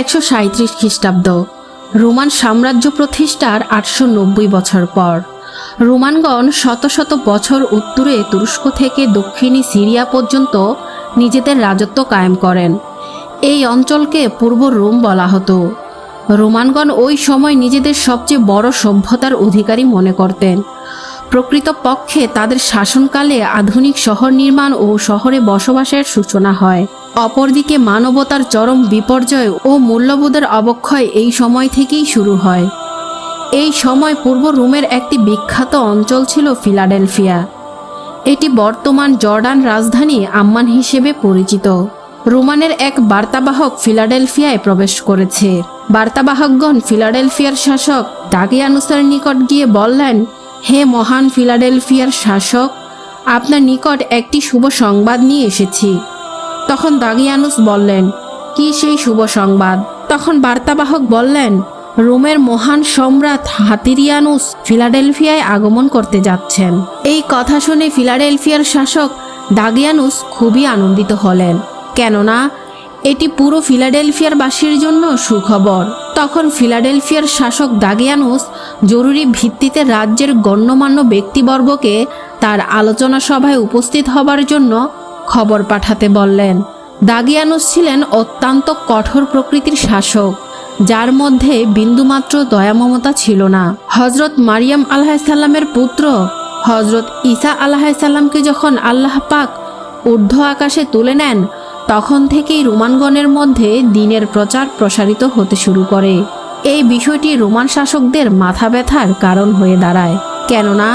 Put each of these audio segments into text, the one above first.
একশো সাঁত্রিশ খ্রিস্টাব্দ, রোমান সাম্রাজ্য প্রতিষ্ঠার আটশো নব্বই বছর পর। রোমানগণ শত শত বছর উত্তরে তুরস্ক থেকে দক্ষিণী সিরিয়া পর্যন্ত নিজেদের রাজত্ব কায়েম করেন। এই অঞ্চলকে পূর্ব রোম বলা হতো। রোমানগণ ওই সময় নিজেদের সবচেয়ে বড় সভ্যতার অধিকারী মনে করতেন। প্রকৃতপক্ষে তাদের শাসনকালে আধুনিক শহর নির্মাণ ও শহরে বসবাসের সূচনা হয়। অপরদিকে মানবতার চরম বিপর্যয় ও মূল্যবোধের অবক্ষয় এই সময় থেকেই শুরু হয়। এই সময় পূর্ব রোমের একটি বিখ্যাত অঞ্চল ছিল ফিলাডেলফিয়া। এটি বর্তমান জর্ডান রাজধানী আম্মান হিসেবে পরিচিত। রোমানের এক বার্তাবাহক ফিলাডেলফিয়ায় প্রবেশ করেছে। বার্তাবাহকগণ ফিলাডেলফিয়ার শাসক ডাগিয়ানুসের নিকট গিয়ে বললেন হে মহান ফিলাডেলফিয়ার শাসক, আপনার নিকট একটি শুভ সংবাদ নিয়ে এসেছি। তখন দাগিয়ানুস বললেন, কি সেই শুভ সংবাদ? তখন বার্তাবাহক বললেন, রোমের মহান সম্রাট হাতিরিয়ানুস ফিলাডেলফিয়ায় আগমন করতে যাচ্ছেন। এই কথা শুনে ফিলাডেলফিয়ার শাসক দাগিয়ানুস খুবই আনন্দিত হলেন। কেননা, এটি পুরো ফিলাডেলফিয়ার বাসীর জন্য সুখবর। তখন ফিলাডেলফিয়ার শাসক দাগিয়ানুস জরুরি ভিত্তিতে রাজ্যের গণ্যমান্য ব্যক্তিবর্গকে তার আলোচনা সভায় উপস্থিত হবার জন্য খবর পাঠাতে বললেন। দাগিয়ানুস ছিলেন অত্যন্ত কঠোর প্রকৃতির শাসক, যার মধ্যে বিন্দুমাত্র দয়ামমতা ছিল না। হজরত মারিয়াম আলাহিসাল্লামের পুত্র হজরত ঈসা আলাহিসাল্লামকে যখন আল্লাহ পাক ঊর্ধ্ব আকাশে তুলে নেন তখন থেকেই রোমানগণের মধ্যে দিনের প্রচার প্রসারিত হতে শুরু করে। এই বিষয়টি রোমান শাসকদের মাথা ব্যথার কারণ হয়ে দাঁড়ায়। কেননা,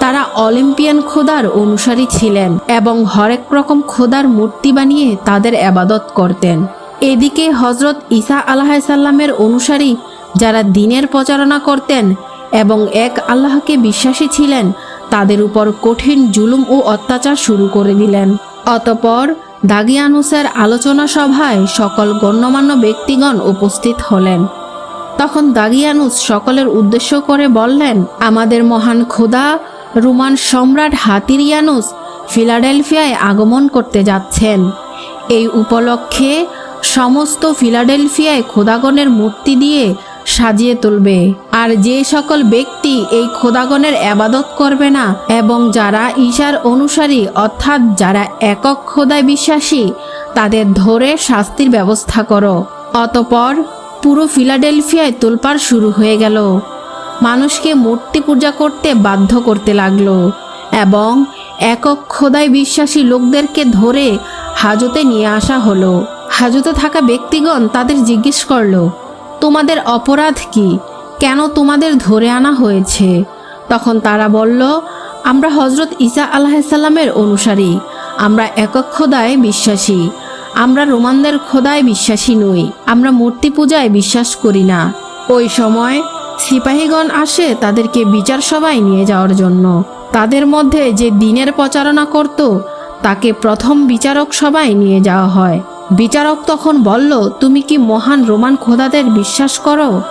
তারা অলিম্পিয়ান খোদার অনুসারী ছিলেন এবং হরেক রকম খোদার মূর্তি বানিয়ে তাদের আবাদত করতেন। এদিকে হজরত ঈসা আলাহাসাল্লামের অনুসারী যারা দিনের প্রচারণা করতেন এবং এক আল্লাহকে বিশ্বাসী ছিলেন, তাদের উপর কঠিন জুলুম ও অত্যাচার শুরু করে দিলেন। অতপর দাগিয়ানুসের আলোচনা সভায় সকল গণ্যমান্য ব্যক্তিগণ উপস্থিত হলেন। তখন দাগিয়ানুস সকলের উদ্দেশ্য করে বললেন, আমাদের মহান খোদা, রোমান সম্রাট হাতিরিয়ানুস ফিলাডেলফিয়ায় আগমন করতে যাচ্ছেন। এই উপলক্ষে সমস্ত ফিলাডেলফিয়ায় খোদাগণের মূর্তি দিয়ে সাজিয়ে তুলবে। আর যে সকল ব্যক্তি এই খোদাগণের আবাদত করবে না, এবং যারা ঈশার অনুসারী, অর্থাৎ যারা একক খোদায় বিশ্বাসী, তাদের ধরে শাস্তির ব্যবস্থা করো। অতপর পুরো ফিলাডেলফিয়ায় তোলপাড় শুরু হয়ে গেল। মানুষকে মূর্তি পূজা করতে বাধ্য করতে লাগল, এবং একক খোদায় বিশ্বাসী লোকদেরকে ধরে হাজতে নিয়ে আসা হলো। হাজতে থাকা ব্যক্তিগণ তাদের জিজ্ঞেস করল তোমাদের অপরাধ কি? কেন তোমাদের ধরে আনা হয়েছে? তখন তারা বলল, আমরা হজরত ঈসা আলাহিসাল্লামের অনুসারী, আমরা একক খোদায় বিশ্বাসী, আমরা রোমানদের খোদায় বিশ্বাসী নই, আমরা মূর্তি পূজায় বিশ্বাস করি না। ওই সময় সিপাহীগণ আসে তাদেরকে বিচার সভায় নিয়ে যাওয়ার জন্য। তাদের মধ্যে যে দিনের প্রচারণা করত, তাকে প্রথম বিচারক সভায় নিয়ে যাওয়া হয়। বিচারক তখন বলল, তুমি কি মহান রোমান খোদাদের বিশ্বাস করো?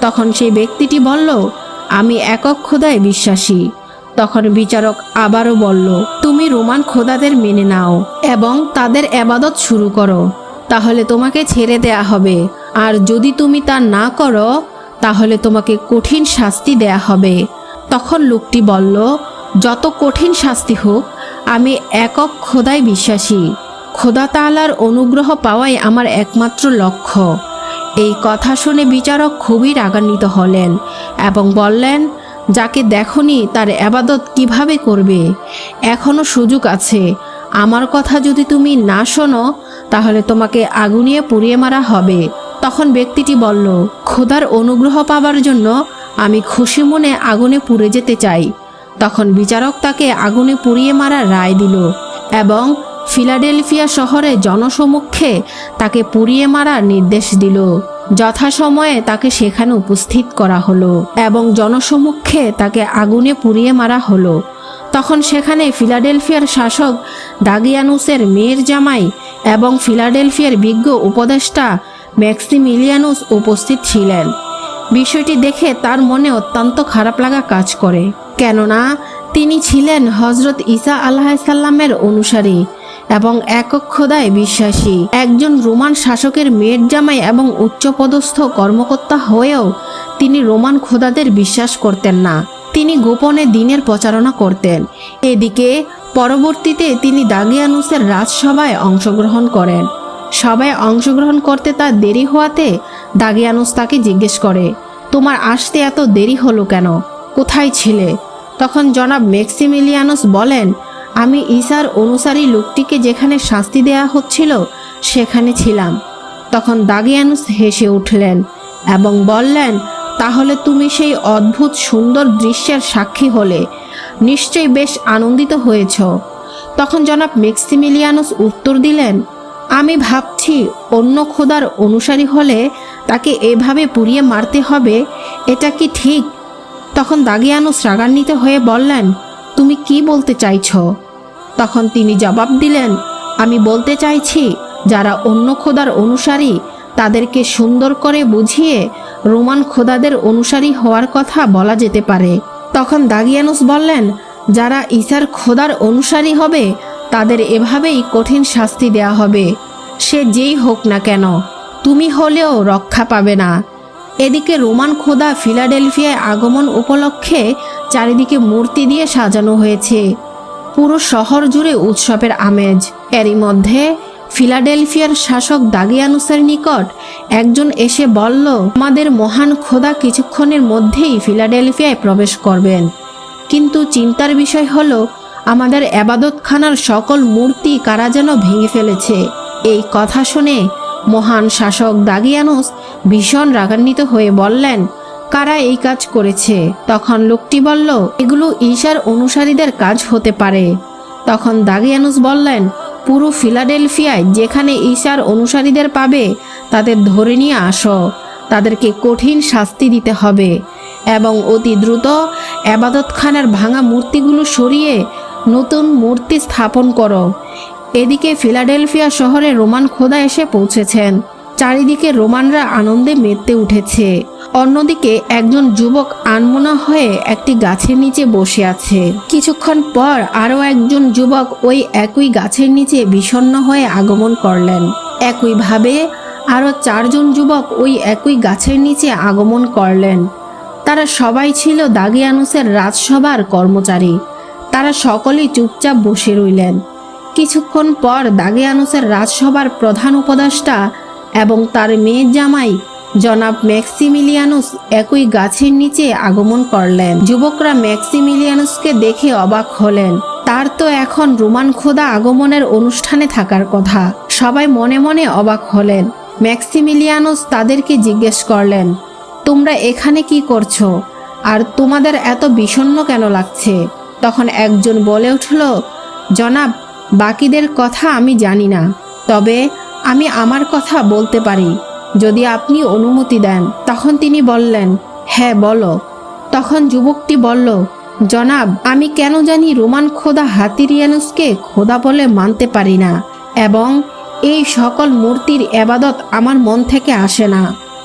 তখন সেই ব্যক্তিটি বলল, আমি একক খোদায় বিশ্বাসী। তখন বিচারক আবারও বলল, তুমি রোমান খোদাদের মেনে নাও এবং তাদের আবাদত শুরু করো। তাহলে তোমাকে ছেড়ে দেয়া হবে। আর যদি তুমি তা না করো, তাহলে তোমাকে কঠিন শাস্তি দেয়া হবে। তখন লোকটি বলল, যত কঠিন শাস্তি হোক, আমি একক খোদায় বিশ্বাসী। খোদা তালার অনুগ্রহ পাওয়াই আমার একমাত্র লক্ষ্য। এই কথা শুনে বিচারক খুবই রাগান্বিত হলেন এবং বললেন, যাকে দেখনি তার আবাদত কীভাবে করবে? এখনও সুযোগ আছে। আমার কথা যদি তুমি না শোনো, তাহলে তোমাকে আগুনিয়ে পুড়িয়ে মারা হবে। তখন ব্যক্তিটি বলল, খোদার অনুগ্রহ পাবার জন্য আমি খুশি মনে আগুনে পুড়ে যেতে চাই। তখন বিচারক তাকে আগুনে পুড়িয়ে মারার রায় দিল এবং ফিলাডেলফিয়া শহরে জনসমক্ষে তাকে পুড়িয়ে মারার নির্দেশ দিল। যথাসময়ে তাকে সেখানে উপস্থিত করা হলো এবং জনসমক্ষে তাকে আগুনে পুড়িয়ে মারা হলো। তখন সেখানে ফিলাডেলফিয়ার শাসক দাগিয়ানুসের মেয়ের জামাই এবং ফিলাডেলফিয়ার বিজ্ঞ উপদেষ্টা ম্যাক্সিমিলিয়ানুস উপস্থিত ছিলেন। বিষয়টি দেখে তার মনে অত্যন্ত খারাপ লাগা কাজ করে। কেননা, তিনি ছিলেন হজরত ঈসা আলাহিসাল্লামের অনুসারী। এবং একক খোদায় বিশ্বাসী। একজন রোমান শাসকের মেয়ের জামাই এবং উচ্চপদস্থ কর্মকর্তা হয়েও তিনি রোমান খোদাদের বিশ্বাস করতেন না। তিনি গোপনে দিনের প্রচারণা করতেন। এদিকে, পরবর্তীতে তিনি দাগিয়ানুসের রাজসভায় অংশগ্রহণ করেন। সবাই অংশগ্রহণ করতে তার দেরি হওয়াতে দাগিয়ানুস তাকে জিজ্ঞেস করে, তোমার আসতে এত দেরি হলো কেন? কোথায় ছিলে? তখন জনাব মেক্সিমিলিয়ানুস বলেন আমি ঈশার অনুসারী লোকটিকে যেখানে শাস্তি দেয়া হচ্ছিল, সেখানে ছিলাম। তখন দাগিয়ানুস হেসে উঠলেন এবং বললেন, তাহলে তুমি সেই অদ্ভুত সুন্দর দৃশ্যের সাক্ষী হলে, নিশ্চয়ই বেশ আনন্দিত হয়েছ। তখন জনাব মেক্সিমিলিয়ানুস উত্তর দিলেন, আমি ভাবছি অন্য খোদার অনুসারী হলে তাকে এভাবে পুড়িয়ে মারতে হবে, এটা কি ঠিক? তখন দাগিয়ানুস রাগান্বিত হয়ে বললেন, তুমি কি বলতে চাইছো? তখন তিনি জবাব দিলেন, আমি বলতে চাইছি, যারা অন্য খোদার অনুসারী তাদেরকে সুন্দর করে বুঝিয়ে রোমান খোদাদের অনুসারী হওয়ার কথা বলা যেতে পারে। তখন দাগিয়ানুস বললেন, যারা ঈসার খোদার অনুসারী হবে, তাদের এভাবেই কঠিন শাস্তি দেয়া হবে। সে যেই হোক না কেন, তুমি হলেও রক্ষা পাবে না। এদিকে রোমান খোদা ফিলাডেলফিয়ায় আগমন উপলক্ষে চারিদিকে মূর্তি দিয়ে সাজানো হয়েছে। পুরো শহর জুড়ে উৎসবের আমেজ। এরই মধ্যে ফিলাডেলফিয়ার শাসক দাগিয়ানুসের নিকট একজন এসে বলল, আমাদের মহান খোদা কিছুক্ষণের মধ্যেই ফিলাডেলফিয়ায় প্রবেশ করবেন। কিন্তু চিন্তার বিষয় হলো, আমাদের আবাদতখানার সকল মূর্তি কারা যেন ভেঙে ফেলেছে? এই কথা শুনে মহান শাসক দাগিয়ানুস ভীষণ রাগান্বিত হয়ে বললেন কারা এই কাজ করেছে? তখন লোকটি বলল, এগুলো ঈশার অনুসারীদের কাজ হতে পারে। তখন দাগিয়ানুস বললেন, পুরো ফিলাডেলফিয়ায় যেখানে ঈশার অনুসারীদের পাবে, তাদের ধরে নিয়ে আসো। তাদেরকে কঠিন শাস্তি দিতে হবে এবং অতি দ্রুত আবাদতখানার ভাঙা মূর্তিগুলো সরিয়ে নতুন মূর্তি স্থাপন করো। এদিকে ফিলাডেলফিয়া শহরে রোমান খোদা এসে পৌঁছেছেন। চারিদিকে রোমানরা আনন্দে মেতে উঠেছে। অন্যদিকে একজন যুবক আনমনা হয়ে একটি গাছের নিচে বসে আছে। কিছুক্ষণ পর আরও একজন যুবক ওই একই গাছের নিচে বিষণ্ণ হয়ে আগমন করলেন। একইভাবে আরও চারজন যুবক ওই একই গাছের নিচে আগমন করলেন। তারা সবাই ছিল দাগিয়ানুসের রাজসভার কর্মচারী। তারা সকলেই চুপচাপ বসে রইলেন। কিছুক্ষণ পর দাগিয়ানুসের রাজসভার প্রধান উপদেষ্টা এবং তার মেয়ের জামাই জনাব ম্যাক্সিমিলিয়ানুস একই গাছের নিচে আগমন করলেন। যুবকরা ম্যাক্সিমিলিয়ানুসকে দেখে অবাক হলেন। তার তো এখন রোমান খোদা আগমনের অনুষ্ঠানে থাকার কথা। সবাই মনে মনে অবাক হলেন। ম্যাক্সিমিলিয়ানুস তাদেরকে জিজ্ঞেস করলেন, তোমরা এখানে কি করছ? আর তোমাদের এত বিষণ্ণ কেন লাগছে? তখন একজন বলে উঠল, জনাব, বাকিদের কথা আমি জানি না। তবে আমি আমার কথা বলতে পারি। যদি আপনি অনুমতি দেন, তখন তিনি বললেন হ্যাঁ বলো। তখন যুবকটি বলল, জনাব, আমি কেন জানি রোমান খোদা হাতিরিয়ানুসকে খোদা বলে মানতে পারি না, এবং এই সকল মূর্তির এবাদত আমার মন থেকে আসে না।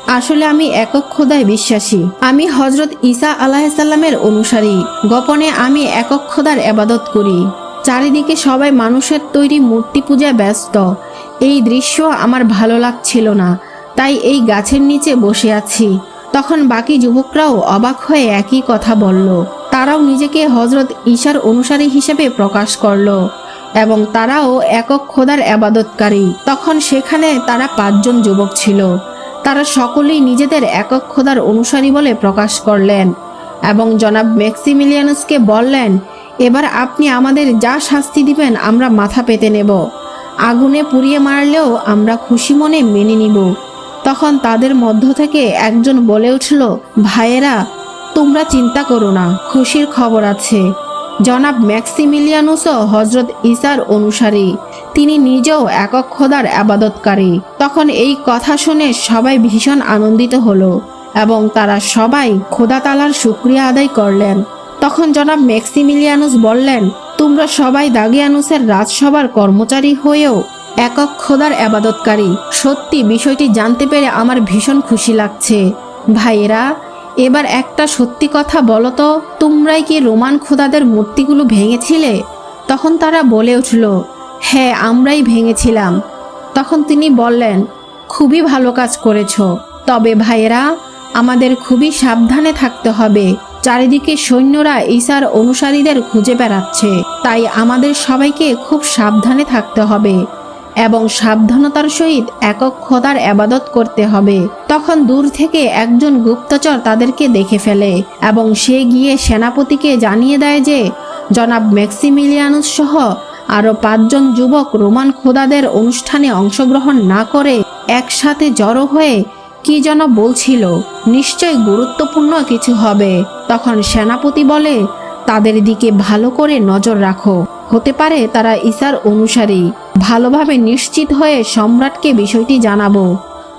আসলে আমি একক খোদায় বিশ্বাসী। আমি হজরত ঈসা আলাহিসাল্লামের অনুসারী। গোপনে আমি একক খোদার এবাদত করি। চারিদিকে সবাই মানুষের তৈরি মূর্তি পূজায় ব্যস্ত। এই দৃশ্য আমার ভালো লাগছিল না। তাই এই গাছের নিচে বসে আছি। তখন বাকি যুবকরাও অবাক হয়ে একই কথা বলল। তারাও নিজেকে হজরত ঈশার অনুসারী হিসেবে প্রকাশ করল এবং তারাও একক খোদার আবাদতকারী। তখন সেখানে তারা পাঁচজন যুবক ছিল। তারা সকলেই নিজেদের একক খোদার অনুসারী বলে প্রকাশ করলেন এবং জনাব ম্যাক্সিমিলিয়ানুসকে বললেন, এবার আপনি আমাদের যা শাস্তি দিবেন আমরা মাথা পেতে নেব। আগুনে পুড়িয়ে মারলেও আমরা খুশি মনে মেনে নিব। তখন তাদের মধ্য থেকে একজন বলে উঠল, ভাইয়েরা, তোমরা চিন্তা করো না, খুশির খবর আছে। জনাব ম্যাক্সিমিলিয়ানুসও হজরত ইসার অনুসারী, তিনি নিজেও একক খোদার আবাদতকারী। তখন এই কথা শুনে সবাই ভীষণ আনন্দিত হলো এবং তারা সবাই খোদা তালার শুক্রিয়া আদায় করলেন। তখন জনাব ম্যাক্সিমিলিয়ানুস বললেন, তোমরা সবাই দাগিয়ানুসের রাজসভার কর্মচারী হয়েও একক খোদার আবাদতকারী। সত্যি, বিষয়টি জানতে পেরে আমার ভীষণ খুশি লাগছে। ভাইয়েরা, এবার একটা সত্যি কথা বলো তো, তোমরাই কি রোমান খোদাদের মূর্তিগুলো ভেঙেছিলে? তখন তারা বলে উঠল হ্যাঁ আমরাই ভেঙেছিলাম। তখন তিনি বললেন, খুবই ভালো কাজ করেছ। তবে ভাইয়েরা, আমাদের খুবই সাবধানে থাকতে হবে। চারিদিকে সৈন্যরা ঈশার অনুসারীদের খুঁজে বেড়াচ্ছে। তাই আমাদের সবাইকে খুব সাবধানে থাকতে হবে। এবং সাবধানতার সহিত একক খোদার আবাদত করতে হবে। তখন দূর থেকে একজন গুপ্তচর তাদেরকে দেখে ফেলে এবং সে গিয়ে সেনাপতিকে জানিয়ে দেয় যে, জনাব ম্যাক্সিমিলিয়ানুস সহ আরও পাঁচজন যুবক রোমান খোদাদের অনুষ্ঠানে অংশগ্রহণ না করে একসাথে জড়ো হয়ে কি যেন বলছিল। নিশ্চয় গুরুত্বপূর্ণ কিছু হবে। তখন সেনাপতি বলে তাদের দিকে ভালো করে নজর রাখো। হতে পারে তারা ঈশার অনুসারী। ভালোভাবে নিশ্চিত হয়ে সম্রাটকে বিষয়টি জানাব।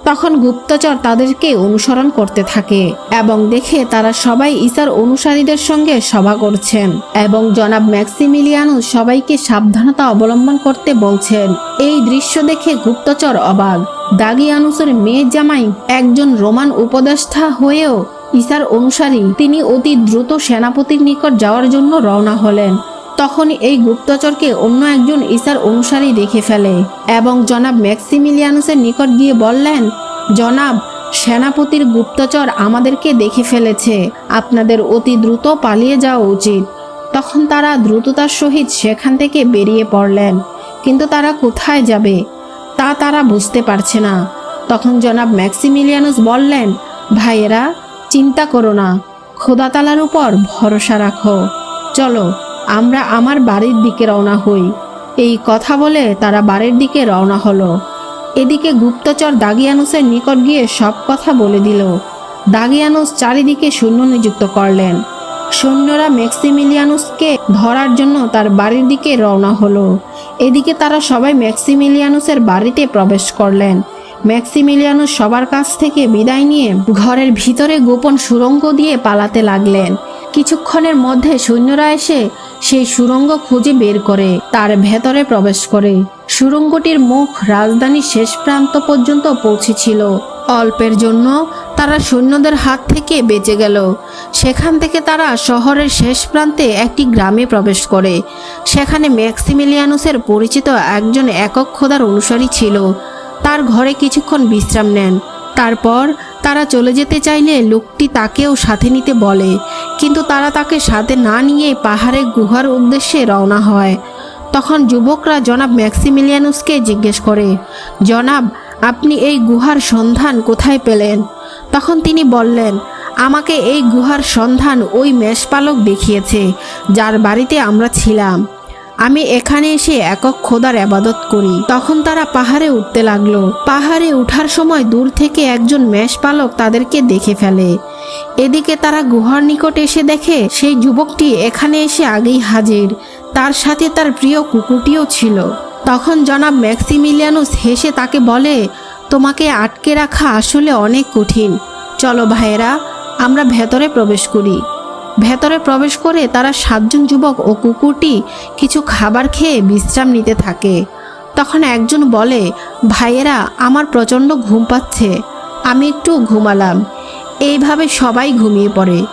তখন গুপ্তচর তাদেরকে অনুসরণ করতে থাকে এবং দেখে তারা সবাই ঈশার অনুসারীদের সঙ্গে সভা করছেন এবং জনাব ম্যাক্সিমিলিয়ানুস সবাইকে সাবধানতা অবলম্বন করতে বলছেন। এই দৃশ্য দেখে গুপ্তচর অবাক। দাগিয়ানুসের মেয়ে জামাই একজন রোমান উপদেষ্টা হয়েও ঈশার অনুসারী তিনি অতি দ্রুত সেনাপতির নিকট যাওয়ার জন্য রওনা হলেন। তখন এই গুপ্তচরকে অন্য একজন ঈশার অনুসারী দেখে ফেলে এবং জনাব ম্যাক্সিমিলিয়ানুসের নিকট গিয়ে বললেন, জনাব, সেনাপতির গুপ্তচর আমাদেরকে দেখে ফেলেছে। আপনাদের অতি দ্রুত পালিয়ে যাওয়া উচিত। তখন তারা দ্রুততার সহিত সেখান থেকে বেরিয়ে পড়লেন। কিন্তু তারা কোথায় যাবে, তা তারা বুঝতে পারছে না। তখন জনাব ম্যাক্সিমিলিয়ানুস বললেন, ভাইয়েরা চিন্তা করো না। খোদাতালার উপর ভরসা রাখো। চলো, আমরা আমার বাড়ির দিকে রওনা হই। এই কথা বলে তারা বাড়ির দিকে রওনা হলো। এদিকে গুপ্তচর দাগিয়ানুসের নিকট গিয়ে সব কথা বলে দিল। দাগিয়ানুস চারিদিকে সৈন্য নিযুক্ত করলেন। সৈন্যরা ম্যাক্সিমিলিয়ানুসকে ধরার জন্য তার বাড়ির দিকে রওনা হলো। এদিকে তারা সবাই ম্যাক্সিমিলিয়ানুসের বাড়িতে প্রবেশ করলেন। ম্যাক্সিমিলিয়ানুস সবার কাছ থেকে বিদায় নিয়ে ঘরের ভিতরে গোপন সুরঙ্গ দিয়ে পালাতে লাগলেন। কিছুক্ষণের মধ্যে সৈন্যরা এসে সেই সুরঙ্গ খুঁজে বের করে, তার ভেতরে প্রবেশ করে। সুরঙ্গটির মুখ রাজধানীর শেষ প্রান্ত পর্যন্ত পৌঁছেছিল। অল্পের জন্য তারা সৈন্যদের হাত থেকে বেঁচে গেল। সেখান থেকে তারা শহরের শেষ প্রান্তে একটি গ্রামে প্রবেশ করে। সেখানে ম্যাক্সিমিলিয়ানুসের পরিচিত একজন একক খোদার অনুসারী ছিল। তার ঘরে কিছুক্ষণ বিশ্রাম নেন। তারপর তারা চলে যেতে চাইলে লোকটি তাকেও সাথে নিতে বলে, কিন্তু তারা তাকে সাথে না নিয়ে পাহাড়ে গুহার উদ্দেশ্যে রওনা হয়। তখন যুবকরা জনাব ম্যাক্সিমিলিয়ানুসকে জিজ্ঞেস করে, জনাব, আপনি এই গুহার সন্ধান কোথায় পেলেন? তখন তিনি বললেন, আমাকে এই গুহার সন্ধান ওই মেষপালক দেখিয়েছে, যার বাড়িতে আমরা ছিলাম। আমি এখানে এসে একক খোদার আবাদত করি। তখন তারা পাহাড়ে উঠতে লাগল। পাহাড়ে উঠার সময় দূর থেকে একজন মেষপালক তাদেরকে দেখে ফেলে। এদিকে তারা গুহার নিকট এসে দেখে, সেই যুবকটি এখানে এসে আগেই হাজির। তার সাথে তার প্রিয় কুকুরটিও ছিল। তখন জনাব ম্যাক্সিমিলিয়ানুস হেসে তাকে বলে, তোমাকে আটকে রাখা আসলে অনেক কঠিন। চলো ভাইয়েরা, আমরা ভেতরে প্রবেশ করি। ভেতরে প্রবেশ করে তারা সাতজন যুবক ও কুকুরটি কিছু খাবার খেয়ে বিশ্রাম নিতে থাকে। তখন একজন বলে, ভাইয়েরা, আমার প্রচণ্ড ঘুম পাচ্ছে। আমি একটু ঘুমালাম। এইভাবে সবাই ঘুমিয়ে পড়ে।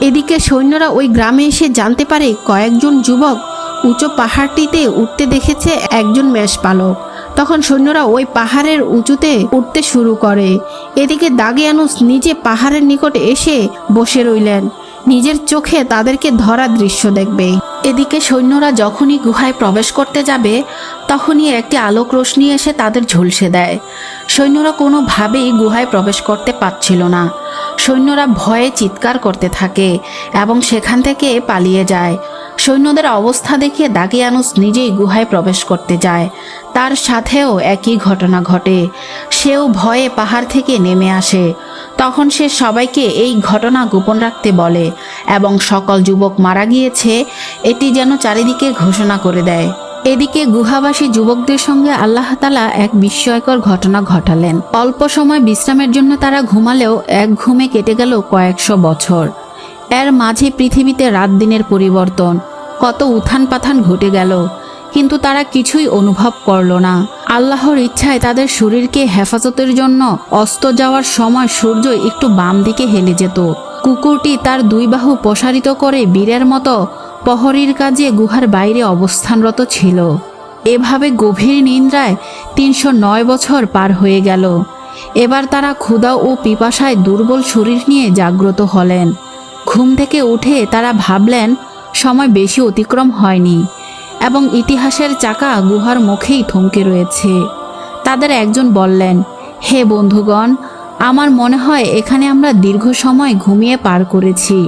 এদিকে সৈন্যরা ওই গ্রামে এসে জানতে পারে কয়েকজন যুবক উঁচু পাহাড়টিতে উঠতে দেখেছে একজন মেষপালক। তখন সৈন্যরা ওই পাহাড়ের উঁচুতে উঠতে শুরু করে। এদিকে দাগিয়ানুস নিজে পাহাড়ের নিকট এসে বসে রইলেন। নিজের চোখে তাদেরকে ধরা দৃশ্য দেখবে। এদিকে সৈন্যরা যখনই গুহায় প্রবেশ করতে যাবে, তখনই একটি আলোক রোশনি এসে তাদের ঝলসে দেয়। সৈন্যরা কোনোভাবেই গুহায় প্রবেশ করতে পারছিল না। সৈন্যরা ভয়ে চিৎকার করতে থাকে এবং সেখান থেকে পালিয়ে যায়। সৈন্যদের অবস্থা দেখে দাগিয়ানুস নিজেই গুহায় প্রবেশ করতে যায়। তার সাথেও একই ঘটনা ঘটে। সেও ভয়ে পাহাড় থেকে নেমে আসে। তখন সে সবাইকে এই ঘটনা গোপন রাখতে বলে এবং সকল যুবক মারা গিয়েছে, এটি যেন চারিদিকে ঘোষণা করে দেয়। এদিকে গুহাবাসী যুবকদের সঙ্গে আল্লাহ তালা এক বিস্ময়কর ঘটনা ঘটালেন। অল্প সময় বিশ্রামের জন্য তারা ঘুমালেও এক ঘুমে কেটে গেল কয়েকশো বছর। এর মাঝে পৃথিবীতে রাত দিনের পরিবর্তন, কত উত্থান পাথান ঘটে গেল। কিন্তু তারা কিছুই অনুভব করল না। আল্লাহর ইচ্ছায় তাদের শরীরকে হেফাজতের জন্য অস্ত যাওয়ার সময় সূর্য একটু বাম দিকে হেলে যেত। কুকুরটি তার দুই বাহু প্রসারিত করে বীরের মতো প্রহরীর কাজে গুহার বাইরে অবস্থানরত ছিল। এভাবে গভীর নিন্দ্রায় তিনশো নয় বছর পার হয়ে গেল। এবার তারা ক্ষুধা ও পিপাসায় দুর্বল শরীর নিয়ে জাগ্রত হলেন। ঘুম থেকে উঠে তারা ভাবলেন, সময় বেশি অতিক্রম হয়নি। এবং ইতিহাসের চাকা গুহার মুখেই থমকে রয়েছে। তাদের একজন বললেন, হে বন্ধুগণ, আমার মনে হয় এখানে আমরা দীর্ঘ সময় ঘুমিয়ে পার করেছি।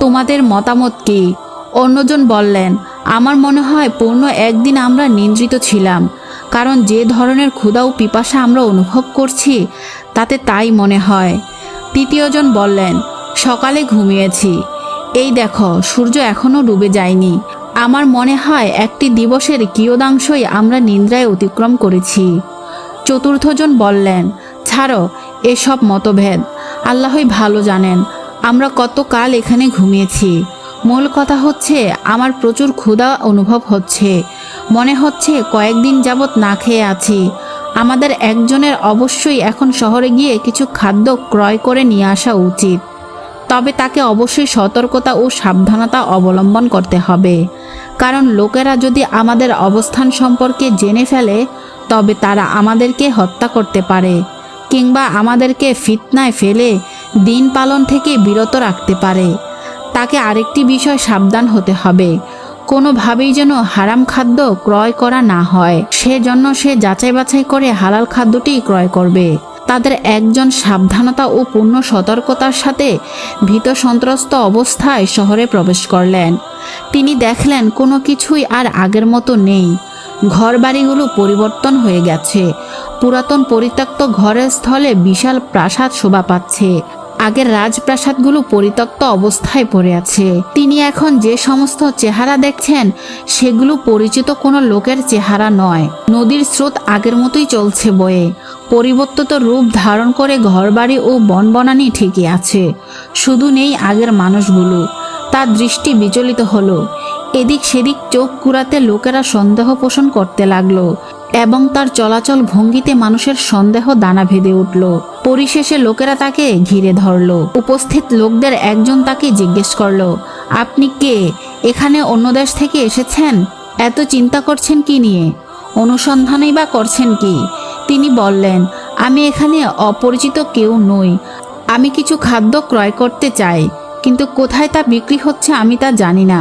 তোমাদের মতামত কি? অন্যজন বললেন, আমার মনে হয় পূর্ণ একদিন আমরা নিন্দ্রিত ছিলাম, কারণ যে ধরনের ক্ষুধা ও পিপাসা আমরা অনুভব করছি, তাতে তাই মনে হয়। তৃতীয়জন বললেন, সকালে ঘুমিয়েছি। এই দেখো, সূর্য এখনও ডুবে যায়নি। আমার মনে হয় একটি দিবসের কিয়দাংশই আমরা নিন্দ্রায় অতিক্রম করেছি। চতুর্থজন বললেন, ছাড়ো, এসব মতভেদ। আল্লাহই ভালো জানেন, আমরা কতকাল এখানে ঘুমিয়েছি। মূল কথা হচ্ছে, আমার প্রচুর ক্ষুধা অনুভব হচ্ছে। মনে হচ্ছে কয়েকদিন যাবৎ না খেয়ে আছি। আমাদের একজনের অবশ্যই এখন শহরে গিয়ে কিছু খাদ্য ক্রয় করে নিয়ে আসা উচিত। তবে তাকে অবশ্যই সতর্কতা ও সাবধানতা অবলম্বন করতে হবে। কারণ লোকেরা যদি আমাদের অবস্থান সম্পর্কে জেনে ফেলে, তবে তারা আমাদেরকে হত্যা করতে পারে, কিংবা আমাদেরকে ফিতনায় ফেলে দিন পালন থেকে বিরত রাখতে পারে। তাকে আরেকটি বিষয় সাবধান হতে হবে। কোনোভাবেই যেন হারাম খাদ্য ক্রয় করা না হয়। সেজন্য সে যাচাই বাছাই করে হালাল খাদ্যটি ক্রয় করবে। তাদের একজন সাবধানতা ও পূর্ণ সতর্কতার সাথে ভীত সন্ত্রস্ত অবস্থায় শহরে প্রবেশ করলেন। তিনি দেখলেন কোনো কিছুই আর আগের মতো নেই। ঘরবাড়িগুলো পরিবর্তন হয়ে গেছে। পুরাতন পরিত্যক্ত ঘরের স্থলে বিশাল প্রাসাদ শোভা পাচ্ছে। আগের রাজপ্রাসাদগুলো পরিত্যক্ত অবস্থায় পড়ে আছে। তিনি এখন যে সমস্ত চেহারা দেখছেন, সেগুলো পরিচিত কোনো লোকের চেহারা নয়। নদীর স্রোত আগের মতোই চলছে বয়ে। পরিবর্তিত রূপ ধারণ করে ঘরবাড়ি ও বনবনানি ঠিকই আছে। শুধু নেই আগের মানুষগুলো। তার দৃষ্টি বিচলিত হলো। এদিক সেদিক চোখ কুড়াতে লোকেরা সন্দেহ পোষণ করতে লাগল। এবং তার চলাচল ভঙ্গিতে মানুষের সন্দেহ দানা ভেদে উঠল। পরিশেষে লোকেরা তাকে ঘিরে ধরলো। উপস্থিত লোকদের একজন তাকে জিজ্ঞেস করল, আপনি কে? এখানে অন্য দেশ থেকে এসেছেন? এত চিন্তা করছেন কি নিয়ে? অনুসন্ধানই বা করছেন কি? তিনি বললেন, আমি এখানে অপরিচিত কেউ নই। আমি কিছু খাদ্য ক্রয় করতে চাই, কিন্তু কোথায় তা বিক্রি হচ্ছে আমি তা জানি না।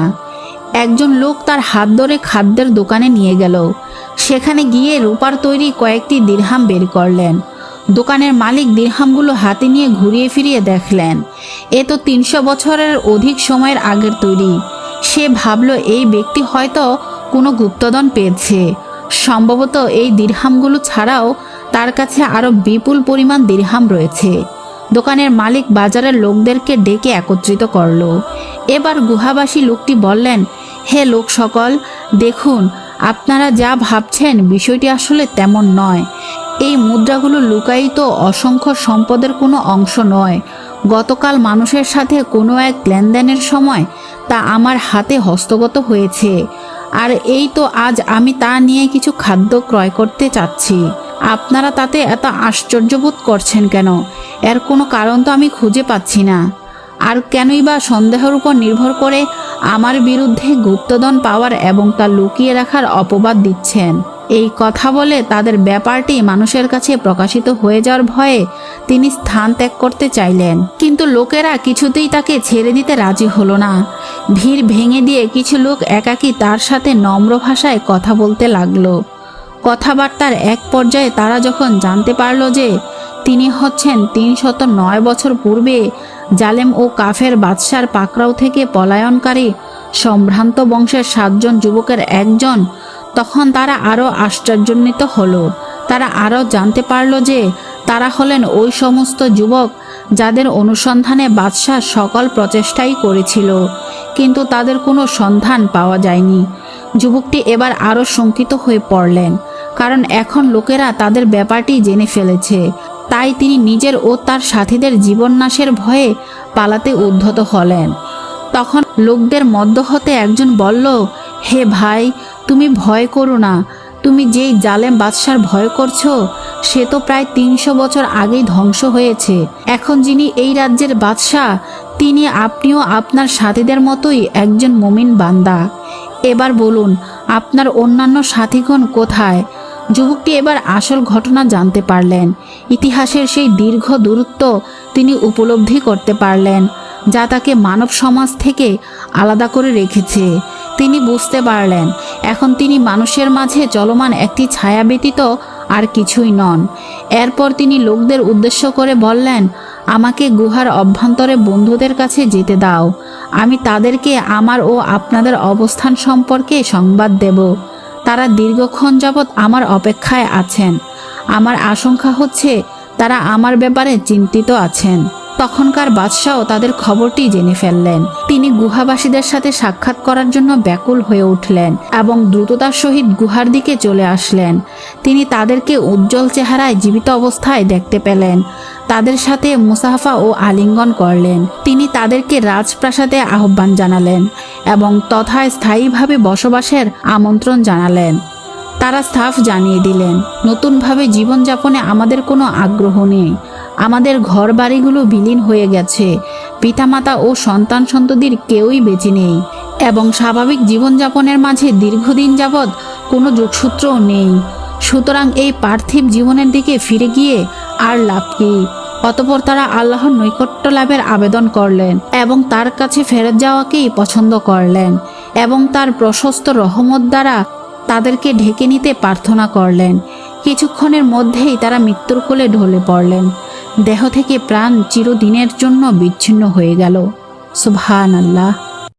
একজন লোক তার হাত ধরে খাদ্যের দোকানে নিয়ে গেল। সেখানে গিয়ে রূপার তৈরি কয়েকটি দীর্হাম বের করলেন। দোকানের মালিক দীর্হামগুলো হাতে নিয়ে ঘুরিয়ে ফিরিয়ে দেখলেন। এ তো তিনশো বছরের অধিক সময়ের আগের তৈরি। সে ভাবল, এই ব্যক্তি হয়তো কোনো গুপ্তধন পেয়েছে। সম্ভবত এই দীর্হামগুলো ছাড়াও তার কাছে আরও বিপুল পরিমাণ দীর্হাম রয়েছে। দোকানের মালিক বাজারের লোকদেরকে ডেকে একত্রিত করল। এবার গুহাবাসী লোকটি বললেন হে লোক সকল, দেখুন, আপনারা যা ভাবছেন বিষয়টি আসলে তেমন নয়। এই মুদ্রাগুলো লুকায়িত অসংখ্য সম্পদের কোনো অংশ নয়। গতকাল মানুষের সাথে কোনো এক লেনদেনের সময় তা আমার হাতে হস্তগত হয়েছে। আর এই তো আজ আমি তা নিয়ে কিছু খাদ্য ক্রয় করতে চাচ্ছি। আপনারা তাতে এত আশ্চর্যবোধ করছেন কেন? এর কোনো কারণ তো আমি খুঁজে পাচ্ছি না। আর কেনই বা সন্দেহের উপর নির্ভর করে আমার বিরুদ্ধে গুপ্তধন পাওয়ার এবং তা লুকিয়ে রাখার অপবাদ দিচ্ছেন। এই কথা বলে তাদের ব্যাপারটি মানুষের কাছে প্রকাশিত হয়ে যাওয়ার ভয়ে তিনি স্থান ত্যাগ করতে চাইলেন। কিন্তু লোকেরা কিছুতেই তাকে ছেড়ে দিতে রাজি হলো না। ভিড় ভেঙে দিয়ে কিছু লোক একাকী তার সাথে নম্র ভাষায় কথা বলতে লাগল। কথাবার্তার এক পর্যায়ে তারা যখন জানতে পারল যে তিনি হচ্ছেন তিনশত নয় বছর পূর্বে জালেম ও কাফের বাদশার পাকড়াও থেকে পলায়নকারী সম্ভ্রান্ত বংশের সাতজন যুবকের একজন। তখন তারা আরও আশ্চর্যান্বিত হলো। তারা আরও জানতে পারল যে তারা হলেন ওই সমস্ত যুবক যাদের অনুসন্ধানে বাদশাহ সকল প্রচেষ্টাই করেছিল, কিন্তু তাদের কোনো সন্ধান পাওয়া যায়নি। যুবকটি এবার আরও শঙ্কিত হয়ে পড়লেন, কারণ এখন লোকেরা তাদের ব্যাপারটি জেনে ফেলেছে। তাই তিনি নিজের ও তার সাথীদের জীবননাশের ভয়ে পালাতে উদ্ধত হলেন। তখন লোকদের মধ্য হতে একজন বলল, হে ভাই, তুমি ভয় করো না। তুমি যেই জালেম বাদশার ভয় করছ, সে তো প্রায় তিনশো বছর আগেই ধ্বংস হয়েছে। এখন যিনি এই রাজ্যের বাদশাহ, তিনি আপনিও আপনার সাথীদের মতোই একজন মুমিন বান্দা। এবার বলুন, আপনার অন্যান্য সাথীগণ কোথায়? যুবকটি এবার আসল ঘটনা জানতে পারলেন। ইতিহাসের সেই দীর্ঘ দূরত্ব তিনি উপলব্ধি করতে পারলেন, যা তাকে মানব সমাজ থেকে আলাদা করে রেখেছে। তিনি বুঝতে পারলেন, এখন তিনি মানুষের মাঝে চলমান একটি ছায়া ব্যতীত আর কিছুই নন। এরপর তিনি লোকদের উদ্দেশ্য করে বললেন, আমাকে গুহার অভ্যন্তরে বন্ধুদের কাছে যেতে দাও। আমি তাদেরকে আমার ও আপনাদের অবস্থান সম্পর্কে সংবাদ দেব। তারা দীর্ঘক্ষণ যাবৎ আমার অপেক্ষায় আছেন। আমার আশঙ্কা হচ্ছে তারা আমার ব্যাপারে চিন্তিত আছেন। তখনকার বাদশাহ তাদের খবরটি জেনে ফেললেন। তিনি গুহাবাসীদের সাথে সাক্ষাৎ করার জন্য ব্যাকুল হয়ে উঠলেন এবং দ্রুততার সহিত গুহার দিকে চলে আসলেন। তিনি তাদেরকে উজ্জ্বল চেহারায় জীবিত অবস্থায় দেখতে পেলেন। তাদের সাথে মুসাফা ও আলিঙ্গন করলেন। তিনি তাদেরকে রাজপ্রাসাদে আহ্বান জানালেন এবং তথায় স্থায়ীভাবে বসবাসের আমন্ত্রণ জানালেন। তারা স্টাফ জানিয়ে দিলেন, নতুনভাবে জীবনযাপনে আমাদের কোনো আগ্রহ নেই। আমাদের ঘর বাড়িগুলো বিলীন হয়ে গেছে। পিতামাতা ও সন্তান সন্ততির কেউই বেঁচে নেই এবং স্বাভাবিক জীবনযাপনের মাঝে দীর্ঘদিন যাবৎ কোনো যোগসূত্রও নেই। সুতরাং এই পার্থিব জীবনের দিকে ফিরে গিয়ে আর লাভ কি? অতপর তারা আল্লাহর নৈকট্য লাভের আবেদন করলেন এবং তার কাছে ফেরত যাওয়াকেই পছন্দ করলেন এবং তার প্রশস্ত রহমত দ্বারা তাদেরকে ঢেকে নিতে প্রার্থনা করলেন। কিছুক্ষণের মধ্যেই তারা মৃত্যুর কোলে ঢলে পড়লেন। দেহ থেকে প্রাণ চিরদিনের জন্য বিচ্ছিন্ন হয়ে গেল। সুবহান আল্লাহ